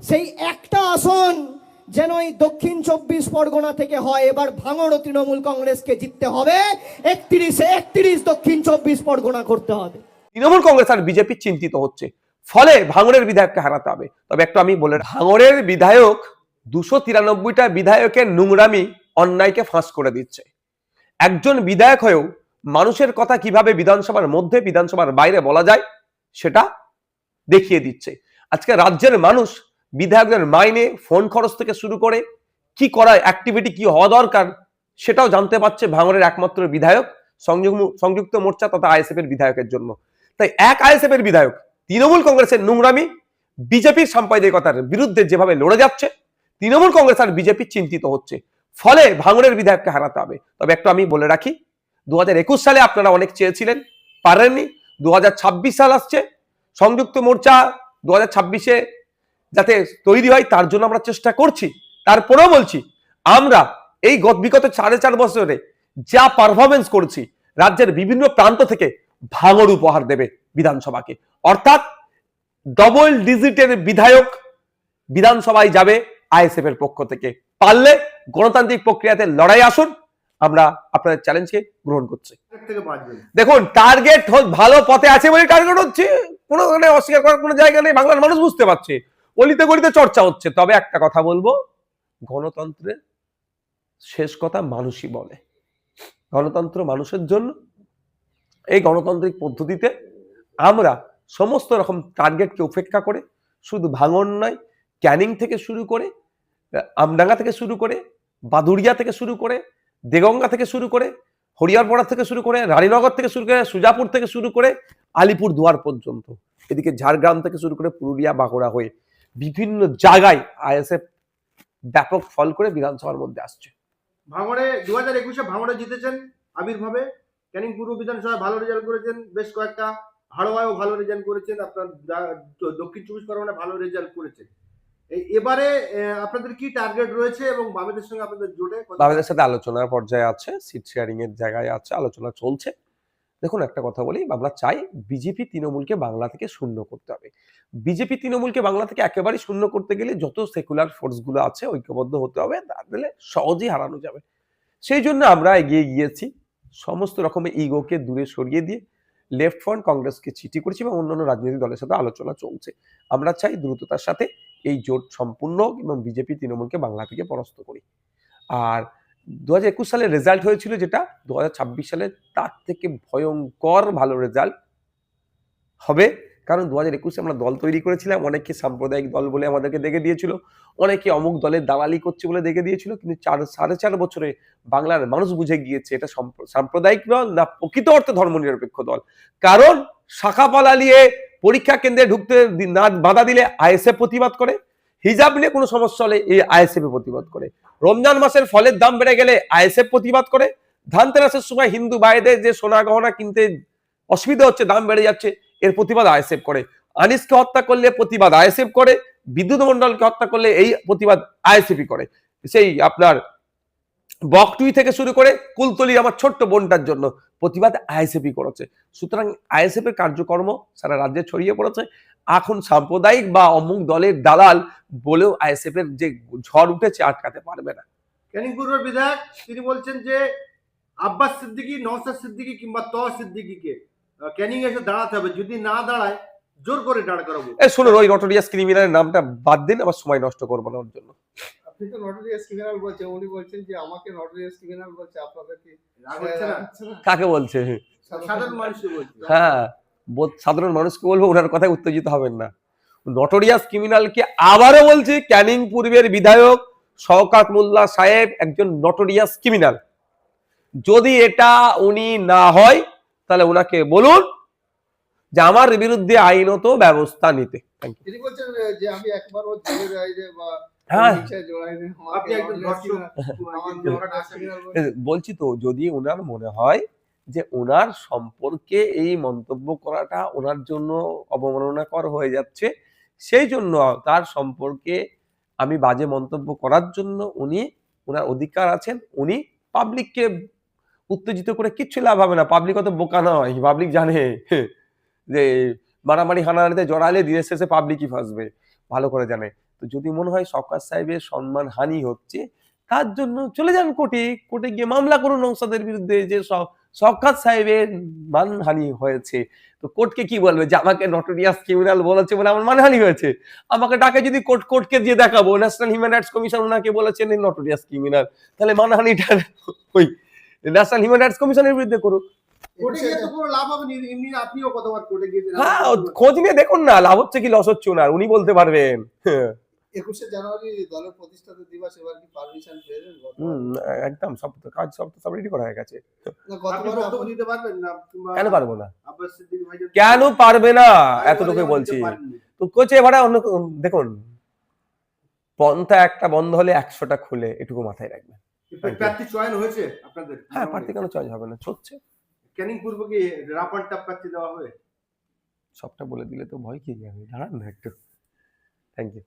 সেই একটা আসন যেন এই দক্ষিণ চব্বিশ পরগনা থেকে হয়। এবার ভাঙড় তৃণমূল কংগ্রেসকে জিততে হবে। একত্রিশে একত্রিশ দক্ষিণ চব্বিশ পরগনা করতে হবে। তৃণমূল কংগ্রেস আর বিজেপি চিন্তিত হচ্ছে। ফলে ভাঙড়ের বিধায়ককে হারাতে হবে। তবে একটু আমি বলে ভাঙড়ের বিধায়ক দুশো তিরানব্বইটা বিধায়কের নোংরামি অন্যায়কে ফাঁস করে দিচ্ছে। একজন বিধায়ক হয়েও মানুষের কথা কীভাবে বিধানসভার মধ্যে, বিধানসভার বাইরে বলা যায়, সেটা দেখিয়ে দিচ্ছে। আজকে রাজ্যের মানুষ বিধায়কদের মাইনে, ফোন খরচ থেকে শুরু করে কি করা অ্যাক্টিভিটি কি হওয়া দরকার, সেটাও জানতে পারছে ভাঙড়ের একমাত্র বিধায়ক, সংযুক্ত মোর্চা তথা আইএসএফ এর বিধায়কের জন্য। তাই এক আইএসএফ এর বিধায়ক, তৃণমূল কংগ্রেসের নোংরামি, বিজেপির সাম্প্রদায়িকতার বিরুদ্ধে যেভাবে লড়ে যাচ্ছে, তৃণমূল কংগ্রেস আর বিজেপি চিন্তিত হচ্ছে। ফলে ভাঙড়ের বিধায়ককে হারাতে হবে। তবে একটু আমি বলে রাখি দু হাজার একুশ সালে আপনারা অনেক চেয়েছিলেন, পারেননি। দু হাজার ছাব্বিশ সাল আসছে, সংযুক্ত মোর্চা দু হাজার ছাব্বিশে যাতে তৈরি হয় তার জন্য আমরা চেষ্টা করছি। তারপরেও বলছি আমরা এই গত- বিগত সাড়ে চার বছরে যা পারফরমেন্স করছি রাজ্যের বিভিন্ন প্রান্ত থেকে ভাঙড় উপহার দেবে বিধানসভাকে। অর্থাৎ ডবল ডিজিটের বিধায়ক বিধানসভায় যাবে আইএসএফ এর পক্ষ থেকে। পারলে গণতান্ত্রিক প্রক্রিয়াতে লড়াই আসুন আমরা আপনাদের চ্যালেঞ্জকে গ্রহণ করছি। দেখুন টার্গেট ভালো পথে আছে বলে টার্গেট হচ্ছে কোনো মানে অস্বীকার করার কোনো জায়গা নেই বাংলার মানুষ বুঝতে পারছে। অলিতে গলিতে চর্চা হচ্ছে। তবে একটা কথা বলব, গণতন্ত্রের শেষ কথা মানুষই বলে। গণতন্ত্র মানুষের জন্য। এই গণতান্ত্রিক পদ্ধতিতে আমরা সমস্ত রকম টার্গেটকে উপেক্ষা করে, শুধু ভাঙন নয়, ক্যানিং থেকে শুরু করে, আমডাঙ্গা থেকে শুরু করে বাদুরিয়া থেকে শুরু করে, দেগঙ্গা থেকে শুরু করে হরিয়ারপাড়া থেকে শুরু করে, রানীনগর থেকে শুরু করে, সুজাপুর থেকে শুরু করে আলিপুর দুয়ার পর্যন্ত। এদিকে ঝাড়গ্রাম থেকে শুরু করে পুরুলিয়া, বাঁকুড়া হয়ে বিভিন্ন জায়গায় আইএসএফ ব্যাপক ফল করে বিধানসভার মধ্যে আসছে। ভাঙড়ে দু হাজার একুশে ভাঙড়ে জিতেছেন আবির্ভাবে। ক্যানিং পূর্ব বিধানসভায় ভালো রেজাল্ট করেছেন বেশ কয়েকটা হাড়োয়ায়ও ভালো রেজাল্ট করেছেন আপনার দক্ষিণ চব্বিশ পরগনায় ভালো রেজাল্ট করেছেন। এই- এবারে আপনাদের কি টার্গেট রয়েছে এবং বামেদের সঙ্গে আপনাদের জোটে? বামেদের সাথে আলোচনার পর্যায়ে আছে সিট শেয়ারিং এর জায়গায় আছে আলোচনা চলছে। দেখুন, একটা কথা বলি, আমরা চাই বিজেপি তৃণমূলকে বাংলা থেকে শূন্য করতে হবে। বিজেপি তৃণমূলকে বাংলা থেকে একেবারেই শূন্য করতে গেলে যত সেকুলার ফোর্সগুলো আছে ঐক্যবদ্ধ হতে হবে তাহলে সহজেই হারানো যাবে। সেই জন্য আমরা এগিয়ে গিয়েছি, সমস্ত রকমের ইগোকে দূরে সরিয়ে দিয়ে লেফট ফ্রন্ট কংগ্রেসকে চিঠি করেছি এবং অন্যান্য রাজনৈতিক দলের সাথে আলোচনা চলছে। আমরা চাই দ্রুততার সাথে এই জোট সম্পূর্ণ এবং বিজেপি তৃণমূলকে বাংলা থেকে পরাস্ত করি। আর দু হাজার একুশ সালে রেজাল্ট হয়েছিল যেটা, দু হাজার ছাব্বিশ সালে তার থেকে ভয়ঙ্কর ভালো রেজাল্ট হবে। কারণ দু হাজার একুশে আমরা দল তৈরি করেছিলাম অনেকে সাম্প্রদায়িক দল বলে আমাদেরকে দেখে দিয়েছিল, অনেকে অমুক দলের দালালি করছে বলে দেখে দিয়েছিল, কিন্তু চার, সাড়ে চার বছরে বাংলার মানুষ বুঝে গিয়েছে এটা সম্প- সাম্প্রদায়িক দল না প্রকৃত অর্থে ধর্মনিরপেক্ষ দল। কারণ শাখা পালালিয়ে পরীক্ষা কেন্দ্রে ঢুকতে না বাধা দিলে আইএসএফ প্রতিবাদ করে হিজাব নিয়ে কোনো সমস্যা হলে এই আইএসএফ প্রতিবাদ করে। রমজান মাসের ফলের দাম বেড়ে গেলে আইএসএফ প্রতিবাদ করে। ধানতেরাসের সময় হিন্দু ভাইদের যে সোনা গহনা কিনতে অসুবিধা হচ্ছে, দাম বেড়ে যাচ্ছে, এর প্রতিবাদ আইএসএফ করে। আনিসকে হত্যা করলে প্রতিবাদ আইএসএফ করে, বিদ্যুৎ মন্ডলকে হত্যা করলে এই প্রতিবাদ আইএসএফই করে। সেই আপনার বকটুই থেকে শুরু করে কুলতলি আমার ছোট্ট বোনটার জন্য প্রতিবাদ আইএসএফই করেছে। সুতরাং আইএসএফ এর কার্যকর্ম সারা রাজ্যে ছড়িয়ে পড়েছে। এখন সাম্প্রদায়িক বা অমুক দলের দালাল বলেও আইএসএফ এর যে ঝড় উঠেছে আটকাতে পারবে না। ক্যানিং পূর্বের বিধায়ক তিনি বলছেন যে আব্বাস সিদ্দিকী নওসাদ সিদ্দিকী কিংবা ত সিদ্দিকীকে আহ, ক্যানিং এসে দাঁড়াতে হবে। যদি না দাঁড়ায় জোর করে দাঁড় করাবো। এই শুনুন ওই নটোরিয়াস ক্রিমিনালের নামটা বাদ দিন আবার সময় নষ্ট করব না ওর জন্য। আপনি তো নটোরিয়াস ক্রিমিনাল বলছেন উনি বলছেন যে আমাকে নটোরিয়াস ক্রিমিনাল বলছে আপনাদের কি? কাকে বলছে? সাধারণ মানুষকে বলছি। হ্যাঁ। সাধারণ মানুষকে বলব ওনার কথায় উত্তেজিত হবেন না। নটোরিয়াস ক্রিমিনালকে আবারও বলছি ক্যানিং পূর্বের বিধায়ক শওকাত মোল্লা সাহেব একজন নটোরিয়াস ক্রিমিনাল। যদি এটা উনি না হয় তাহলে ওনাকে বলুন যে আমার বিরুদ্ধে আইনত ব্যবস্থা নিতে। Thank you. তিনি বলছেন যে আমি একবার ও জেলে যাইনি বা হ্যাঁ। বলছি তো যদি ওনার মনে হয় যে ওনার সম্পর্কে এই মন্তব্য করাটা ওনার জন্য অবমাননাকর হয়ে যাচ্ছে। সেই জন্য তার সম্পর্কে আমি বাজে মন্তব্য করার জন্য উনি ওনার অধিকার আছেন, উনি পাবলিককে উত্তেজিত করে কিচ্ছু লাভ হবে না। পাবলিক অত বোকা নয় পাবলিক জানে। যে মারামারি হানাহানিতে জড়ালে দিনের শেষে পাবলিকই ফাঁসবে, ভালো করে জানে। তো যদি মনে হয় সরকার সাহেবের সম্মান হানি হচ্ছে, তার জন্য চলে যান কোর্টে। কোর্টে গিয়ে মামলা করুন নৌসাদের বিরুদ্ধে যে সরকার সাহেবের মানহানি হয়েছে। তো কোর্টকে কি বলবে যে আমাকে নটোরিয়াস ক্রিমিনাল বলেছে বলে আমার মানহানি হয়েছে? আমাকে ডাকে যদি কোর্ট কোর্টকে দিয়ে দেখাবো ন্যাশনাল হিউম্যান রাইটস কমিশন ওনাকে বলেছেন নটোরিয়াস ক্রিমিনাল তাহলে মানহানিটা ওই ন্যাশনাল হিউম্যান রাইটস কমিশনের বিরুদ্ধে করুক। হ্যাঁ খোঁজ নিয়ে দেখুন না লাভ হচ্ছে কি লস হচ্ছে ওনার উনি বলতে পারবেন। একুশে জানুয়ারি দলের প্রতিষ্ঠাতা দিবস এবার কি পারমিশন পেয়েছেন একদম সব তো কাজ সব তো সব রেডি করা হয়ে গেছে। না, আপনি গতবার বক্তব্য দিতে পারবেন না কেন পারব না? আব্বাস সিদ্দিকী ভাই যদি- কেন পারবে না? এতটুকু বলছি। তো কোচে ভাড়া অন্য দেখুন পন্থা একটা বন্ধ হলে একশোটা খুলে এটুকু মাথায় রাখবেন। প্রার্থী চয়ন হয়েছে আপনাদের? হ্যাঁ প্রার্থী কেন চয়েস হবে না হচ্ছে ক্যানিং পূর্ব কি রাপার টাপ প্রার্থী দেওয়া হবে? সবটা বলে দিলে তো ভয় কি যাবে। দাঁড়ান না একটু। Thank you